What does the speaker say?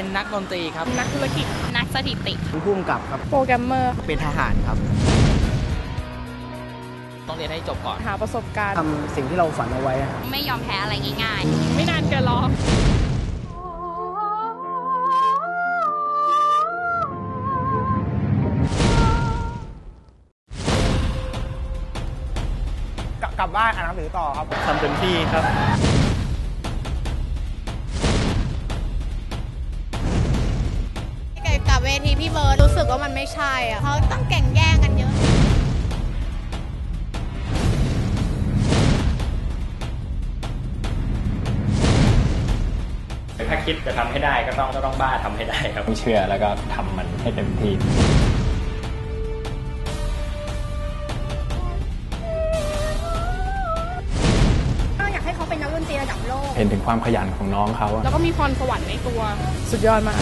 เป็นนักดนตรีครับ นักธุรกิจ นักสถิติเป็นผู้กำกับครับ โปรแกรมเมอร์เป็นทหารครับ ต้องเรียนให้จบก่อน หาประสบการณ์ทำสิ่งที่เราฝันเอาไว้อะไม่ยอมแพ้อะไรง่ายไม่นานเกินรอกลับบ้านอ่านหนังสือต่อครับทำเต็มที่ครับ เวทีพี่เบิร์ดรู้สึกว่ามันไม่ใช่อะเขาต้องแข่งแย่งกันเยอะถ้าคิดจะทำให้ได้ก็ต้องก็ต้องบ้าทำให้ได้ครับต้องเชื่อแล้วก็ทำมันให้เต็มที่ก็อยากให้เขาเป็นนักดนตรีระดับโลกเห็นถึงความขยันของน้องเขา แล้วก็มีพรสวรรค์ในตัว สุดยอดมาก